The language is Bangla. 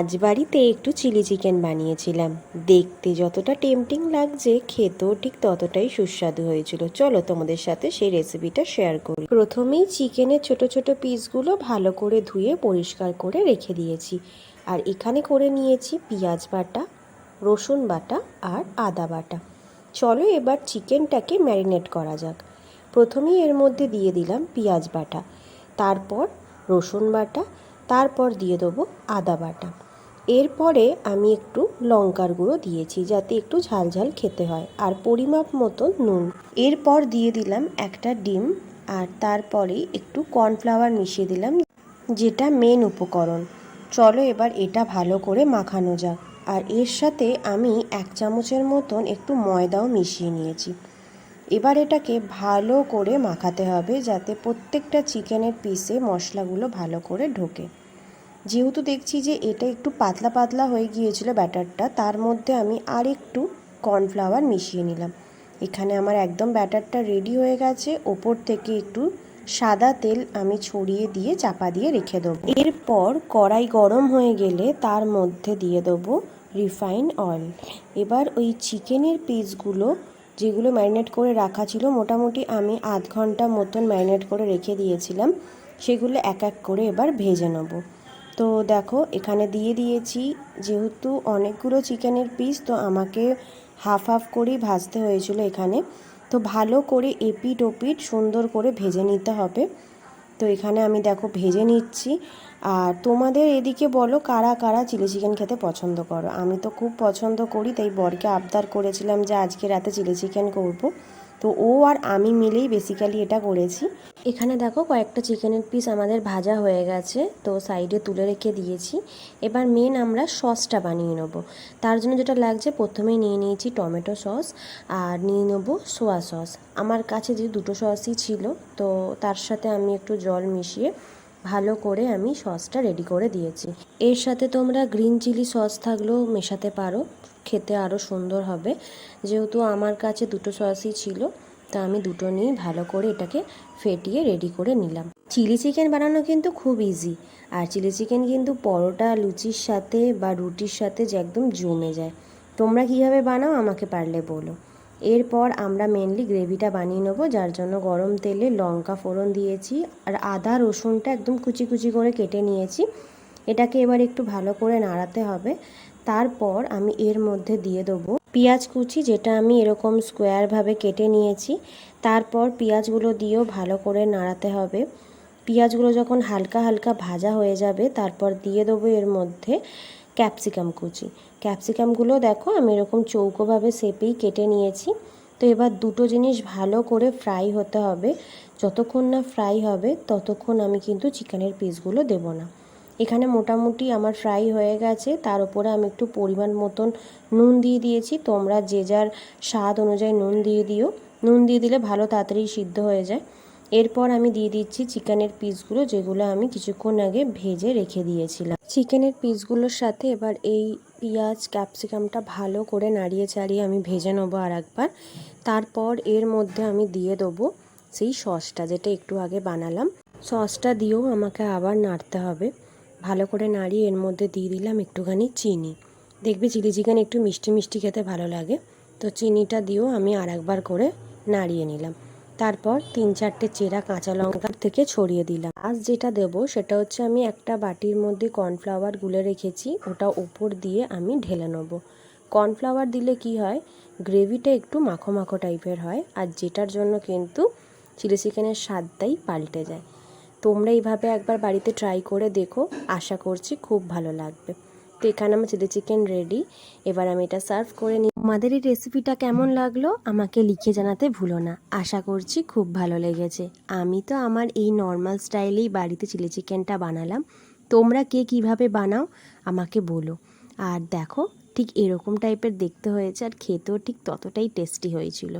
আজ বাড়িতে একটু চিলি চিকেন বানিয়েছিলাম। দেখতে যতটা টেম্পটিং লাগছে, খেতেও ঠিক ততটাই সুস্বাদু হয়েছিল। চলো তোমাদের সাথে সেই রেসিপিটা শেয়ার করি। প্রথমেই চিকেনের ছোট ছোট পিসগুলো ভালো করে ধুয়ে পরিষ্কার করে রেখে দিয়েছি। আর এখানে করে নিয়েছি পেঁয়াজ বাটা, রসুন বাটা আর আদা বাটা। চলো এবার চিকেনটাকে ম্যারিনেট করা যাক। প্রথমেই এর মধ্যে দিয়ে দিলাম পেঁয়াজ বাটা। তারপর রসুন বাটা তারপর দিয়ে দেবো আদা বাটা। এরপরে আমি একটু লঙ্কার গুঁড়ো দিয়েছি যাতে একটু ঝাল ঝাল খেতে হয় আর পরিমাপ মতো নুন। এরপর দিয়ে দিলাম একটা ডিম আর তারপরে একটু কর্নফ্লাওয়ার মিশিয়ে দিলাম, যেটা মেন উপকরণ। চলো এবার এটা ভালো করে মাখানো যাক। আর এর সাথে আমি এক চামচের মতন একটু ময়দাও মিশিয়ে নিয়েছি। এবার এটাকে ভালো করে মাখাতে হবে যাতে প্রত্যেকটা চিকেনের পিসে মশলাগুলো ভালো করে ঢোকে। যেহেতু দেখছি যে এটা একটু পাতলা পাতলা হয়ে গিয়েছিল ব্যাটারটা, তার মধ্যে আমি আর একটু কর্নফ্লাওয়ার মিশিয়ে নিলাম। এখানে আমার একদম ব্যাটারটা রেডি হয়ে গেছে। ওপর থেকে একটু সাদা তেল আমি ছড়িয়ে দিয়ে চাপা দিয়ে রেখে দেবো। এরপর কড়াই গরম হয়ে গেলে তার মধ্যে দিয়ে দেবো রিফাইন অয়েল এবার ওই চিকেনের পিসগুলো যেগুলো ম্যারিনেট করে রাখা ছিল, মোটামুটি আমি আধ ঘণ্টা মতন ম্যারিনেট করে রেখে দিয়েছিলাম। সেগুলো এক এক করে এবার ভেজে নেব। তো দেখো, এখানে দিয়ে দিয়েছি যেহেতু অনেকগুলো চিকেনের পিস তো আমাকে হাফ হাফ করেই ভাজতে হয়েছিল এখানে। তো ভালো করে এপিট ওপিট সুন্দর করে ভেজে নিতে হবে। তো এখানে আমি দেখো ভেজে নিচ্ছি। আর তোমাদের এদিকে বলো, কারা কারা চিলি চিকেন খেতে পছন্দ করো? আমি তো খুব পছন্দ করি, তাই বরকে আবদার করেছিলাম যে আজকে রাতে চিলি চিকেন করব। তো ও আর আমি মিলেই বেসিক্যালি এটা করেছি। এখানে দেখো কয়েকটা চিকেনের পিস আমাদের ভাজা হয়ে গেছে, তো সাইডে তুলে রেখে দিয়েছি। এবার মেন আমরা সসটা বানিয়ে নেব। তার জন্য যেটা লাগছে প্রথমেই নিয়ে নিয়েছি টমেটো সস আর নিয়ে নেব সোয়া সস আমার কাছে যে দুটো সসই ছিল, তো তার সাথে আমি একটু জল মিশিয়ে ভালো করে আমি সসটা রেডি করে দিয়েছি। এর সাথে তোমরা গ্রিন চিলি সস থাকলেও মেশাতে পারো, খেতে আরও সুন্দর হবে। যেহেতু আমার কাছে দুটো সসই ছিল, তা আমি দুটো নিয়ে ভালো করে এটাকে ফেটিয়ে রেডি করে নিলাম। চিলি চিকেন বানানো কিন্তু খুব ইজি আর চিলি চিকেন কিন্তু পরোটা, লুচির সাথে বা রুটির সাথে যে একদম জমে যায়। তোমরা কীভাবে বানাও আমাকে পারলে বলো। এরপর আমরা মেনলি গ্রেভিটা বানিয়ে নেব, যার জন্য গরম তেলে লঙ্কা ফোড়ন দিয়েছি আর আদা, রসুনটা একদম কুচি কুচি করে কেটে নিয়েছি। এটাকে এবার একটু ভালো করে নাড়াতে হবে। তারপর আমি এর মধ্যে দিয়ে দেবো পেঁয়াজ কুচি, যেটা আমি এরকম স্কোয়ারভাবে কেটে নিয়েছি। তারপর পেঁয়াজগুলো দিয়েও ভালো করে নাড়াতে হবে। পেঁয়াজগুলো যখন হালকা হালকা ভাজা হয়ে যাবে, তারপর দিয়ে দেবো এর মধ্যে ক্যাপসিকাম কুচি। ক্যাপসিকামগুলো দেখো, আমি এরকম চৌকোভাবে শেপেই কেটে নিয়েছি। তো এবার দুটো জিনিস ভালো করে ফ্রাই হতে হবে। যতক্ষণ না ফ্রাই হবে, ততক্ষণ আমি কিন্তু চিকেনের পিসগুলো দেবো না। এখানে মোটামুটি আমার ফ্রাই হয়ে গেছে। তার উপরে আমি একটু পরিমাণ মতন নুন দিয়ে দিয়েছি। তোমরা যে যার স্বাদ অনুযায়ী নুন দিয়ে দিও। নুন দিয়ে দিলে ভালো তাড়াতাড়ি সিদ্ধ হয়ে যায়। এরপর আমি দিয়ে দিচ্ছি চিকেনের পিসগুলো, যেগুলো আমি কিছুক্ষণ আগে ভেজে রেখে দিয়েছিলাম। চিকেনের পিসগুলোর সাথে এবার এই পেঁয়াজ, ক্যাপসিকামটা ভালো করে নাড়িয়ে চাড়িয়ে আমি ভেজে নেব আর একবার তারপর এর মধ্যে আমি দিয়ে দেবো সেই সসটা, যেটা একটু আগে বানালাম। সসটা দিয়েও আমাকে আবার নাড়তে হবে। ভালো করে নাড়িয়ে এর মধ্যে দিয়ে দিলাম একটুখানি চিনি। দেখবে চিলি চিকেন একটু মিষ্টি মিষ্টি খেতে ভালো লাগে। তো চিনিটা দিয়েও আমি আর একবার করে নাড়িয়ে নিলাম। তারপর তিন চারটে চেরা কাঁচা লঙ্কা থেকে ছড়িয়ে দিলাম। আজ যেটা দেবো সেটা হচ্ছে আমি একটা বাটির মধ্যে কর্নফ্লাওয়ার গুলে রেখেছি, ওটা ওপর দিয়ে আমি ঢেলে নেব। কর্নফ্লাওয়ার দিলে কি হয়, গ্রেভিটা একটু মাখো মাখো টাইপের হয় আর যেটার জন্য কিন্তু চিলি চিকেনের স্বাদটাই পাল্টে যায়। তোমরা এইভাবে একবার বাড়িতে ট্রাই করে দেখো, আশা করছি খুব ভালো লাগবে। তো এখানে আমার চিলি চিকেন রেডি এবার আমি এটা সার্ভ করে নিই আমাদের এই রেসিপিটা কেমন লাগল? আমাকে লিখে জানাতে ভুলো না। আশা করছি খুব ভালো লেগেছে। আমি তো আমার এই নর্মাল স্টাইলেই বাড়িতে চিলি চিকেনটা বানালাম। তোমরা কে কীভাবে বানাও, আমাকে বলো। আর দেখো, ঠিক এরকম টাইপের দেখতে হয়েছে, আর খেতেও ঠিক ততটাই টেস্টি হয়েছিল।